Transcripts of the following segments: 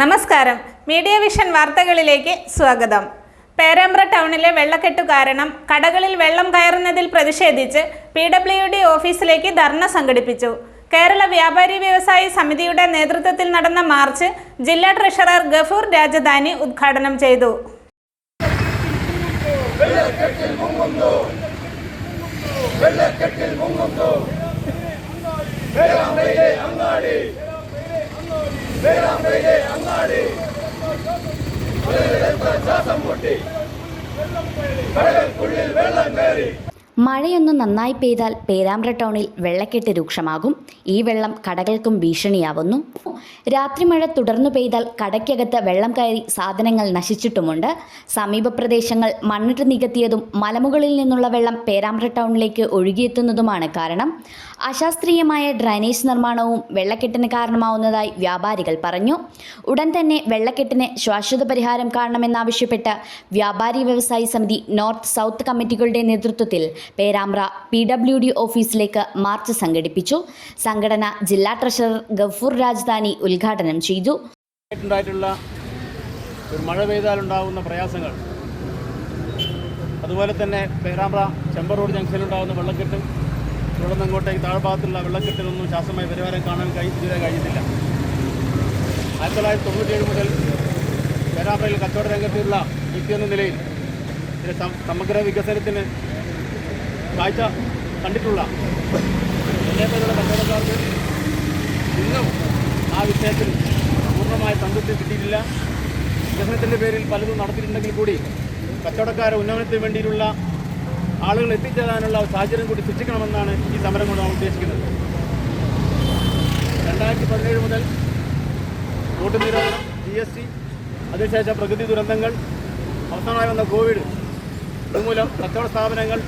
നമസ്കാരം. Media vision വാർത്തകളിലേക്ക് സ്വാഗതം. പേരാമ്പ്ര ടൗണിലെ വെള്ളക്കെട്ട് കാരണം കടകളിൽ വെള്ളം കയറുന്നതിൽ പ്രതിഷേധിച്ച് പി ഡബ്ല്യു ഡി ഓഫീസിലേക്ക് ധർണ സംഘടിപ്പിച്ചു. കേരള വ്യാപാരി വ്യവസായി സമിതിയുടെ നേതൃത്വത്തിൽ നടന്ന മാർച്ച് ജില്ലാ ട്രഷറർ ഗഫൂർ രാജധാനി ഉദ്ഘാടനം ചെയ്തു. கையிலே அங்காடி. சாசம் முட்டி கடலுக்குள்ளில் வெள்ளம் பேரி മഴയൊന്ന് നന്നായി പെയ്താൽ പേരാമ്പ്ര ടൗണിൽ വെള്ളക്കെട്ട് രൂക്ഷമാകും. ഈ വെള്ളം കടകൾക്കും ഭീഷണിയാവുന്നു. രാത്രി മഴ തുടർന്നു പെയ്താൽ കടയ്ക്കകത്ത് വെള്ളം കയറി സാധനങ്ങൾ നശിച്ചിട്ടുമുണ്ട്. സമീപ പ്രദേശങ്ങൾ മണ്ണിട്ട് നികത്തിയതും മലമുകളിൽ നിന്നുള്ള വെള്ളം പേരാമ്പ്ര ടൗണിലേക്ക് ഒഴുകിയെത്തുന്നതുമാണ് കാരണം. അശാസ്ത്രീയമായ ഡ്രൈനേജ് നിർമ്മാണവും വെള്ളക്കെട്ടിന് കാരണമാവുന്നതായി വ്യാപാരികൾ പറഞ്ഞു. ഉടൻ തന്നെ വെള്ളക്കെട്ടിന് ശാശ്വത പരിഹാരം കാണണമെന്നാവശ്യപ്പെട്ട് വ്യാപാരി വ്യവസായി സമിതി നോർത്ത് സൗത്ത് കമ്മിറ്റികളുടെ നേതൃത്വത്തിൽ പേരാമ്പ്ര പി ഡബ്ല്യു ഡി ഓഫീസിലേക്ക് മാർച്ച് സംഘടിപ്പിച്ചു. സംഘടന ജില്ലാ ട്രഷറർ ഗഫൂർ രാജധാനി ഉദ്ഘാടനം ചെയ്തു. ഒരു മഴ പെയ്താലുണ്ടാകുന്ന പ്രയാസങ്ങൾ. അതുപോലെ തന്നെ പേരാമ്പ്ര ചെമ്പർ റോഡ് ജംഗ്ഷനിലുണ്ടാകുന്ന വെള്ളക്കെട്ട്. തുടർന്ന് ഇങ്ങോട്ടേക്ക് താഴ്ഭാഗത്തുള്ള വെള്ളക്കെട്ടിനൊന്നും ശാസ്ത്രമായി പരിഹാരം കാണാൻ കഴിഞ്ഞ ഇതുവരെ കഴിഞ്ഞിട്ടില്ല. ആയിരത്തി തൊള്ളായിരത്തി തൊണ്ണൂറ്റിയേഴ് മുതൽ പേരാമ്പ്രയിൽ കച്ചവട രംഗത്തുള്ള വ്യക്തി എന്ന നിലയിൽ സമഗ്ര വികസനത്തിന് കാഴ്ച കണ്ടിട്ടുള്ള എന്നെ പോലുള്ള കച്ചവടക്കാർക്ക് ഇന്നും ആ വിഷയത്തിൽ പൂർണമായ സംതൃപ്തി കിട്ടിയിട്ടില്ല. വികസനത്തിന്റെ പേരിൽ പലതും നടത്തിയിട്ടുണ്ടെങ്കിൽ കൂടി കച്ചവടക്കാരെ ഉന്നമനത്തിന് വേണ്ടിയിട്ടുള്ള ആളുകൾ എത്തിച്ചേരാനുള്ള സാഹചര്യം കൂടി സൃഷ്ടിക്കണമെന്നാണ് ഈ സമരം കൊണ്ട് നാം ഉദ്ദേശിക്കുന്നത്. രണ്ടായിരത്തി പതിനേഴ് മുതൽ വോട്ട് നിരോധനം ജി എസ് ടി അതിനുശേഷം പ്രകൃതി ദുരന്തങ്ങൾ അവസാനമായി വന്ന കോവിഡ് അതുമൂലം കച്ചവട സ്ഥാപനങ്ങൾ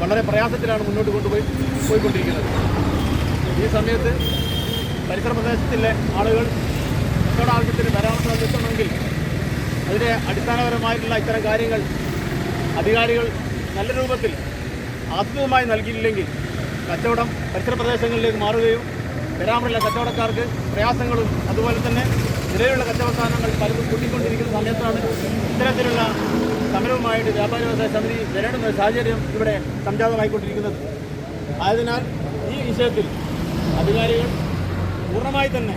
വളരെ പ്രയാസത്തിലാണ് മുന്നോട്ട് കൊണ്ടുപോയി പോയിക്കൊണ്ടിരിക്കുന്നത്. ഈ സമയത്ത് പരിസര പ്രദേശത്തിലെ ആളുകൾ കച്ചവട ആവശ്യത്തിന് ധാരാളം എത്തണമെങ്കിൽ അതിനെ അടിസ്ഥാനപരമായിട്ടുള്ള ഇത്തരം കാര്യങ്ങൾ അധികാരികൾ നല്ല രൂപത്തിൽ ആത്മീയമായി നൽകിയില്ലെങ്കിൽ കച്ചവടം പരിസര പ്രദേശങ്ങളിലേക്ക് മാറുകയും വരാമുള്ള കച്ചവടക്കാർക്ക് പ്രയാസങ്ങളും അതുപോലെ തന്നെ നിലവിലുള്ള കച്ചവട സ്ഥാനങ്ങൾ പലതും കൂട്ടിക്കൊണ്ടിരിക്കുന്ന സമയത്താണ് ഇത്തരത്തിലുള്ള സമരവുമായിട്ട് വ്യാപാര വ്യവസായ സമിതി നേരിടുന്ന സാഹചര്യം ഇവിടെ സംജാതമായിക്കൊണ്ടിരിക്കുന്നത്. ആയതിനാൽ ഈ വിഷയത്തിൽ അധികാരികൾ പൂർണമായി തന്നെ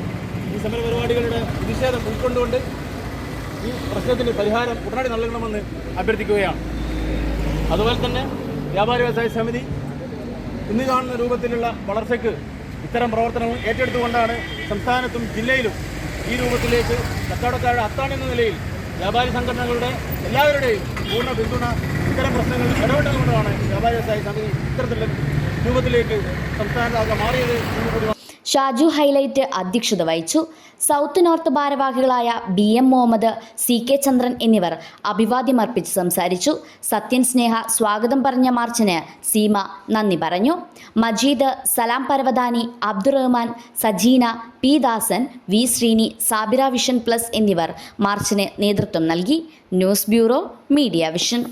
ഈ സമര പരിപാടികളുടെ പ്രതിഷേധം ഉൾക്കൊണ്ടുകൊണ്ട് ഈ പ്രശ്നത്തിന് പരിഹാരം ഉടനടി നൽകണമെന്ന് അഭ്യർത്ഥിക്കുകയാണ്. അതുപോലെ തന്നെ വ്യാപാര വ്യവസായ സമിതി ഇന്ന് കാണുന്ന രൂപത്തിലുള്ള വളർച്ചയ്ക്ക് ഇത്തരം പ്രവർത്തനങ്ങൾ ഏറ്റെടുത്തുകൊണ്ടാണ് സംസ്ഥാനത്തും ജില്ലയിലും ഈ രൂപത്തിലേക്ക് കച്ചവടക്കാരുടെ അത്താണി എന്ന നിലയിൽ വ്യാപാരി സംഘടനകളുടെ എല്ലാവരുടെയും പൂർണ പിന്തുണ ഇത്തരം പ്രശ്നങ്ങളിൽ ഇടപെട്ടതുകൊണ്ടാണ് വ്യാപാരി വ്യവസായ സമിതി ഇത്തരത്തിലുള്ള രൂപത്തിലേക്ക് സംസ്ഥാനത്താകെ മാറിയത് എന്ന് ഷാജു ഹൈലൈറ്റ് അധ്യക്ഷത വഹിച്ചു. സൗത്ത് നോർത്ത് ഭാരവാഹികളായ B M Muhammad C K Chandran എന്നിവർ അഭിവാദ്യമർപ്പിച്ച് സംസാരിച്ചു. സത്യൻ സ്നേഹ സ്വാഗതം പറഞ്ഞ മാർച്ചിന് സീമ നന്ദി പറഞ്ഞു. Majeed Salam Parvathani Abdurahman Sajeena P Dasan V Sreeni Sabira vision plus എന്നിവർ മാർച്ചിന് നേതൃത്വം നൽകി. News bureau media vision.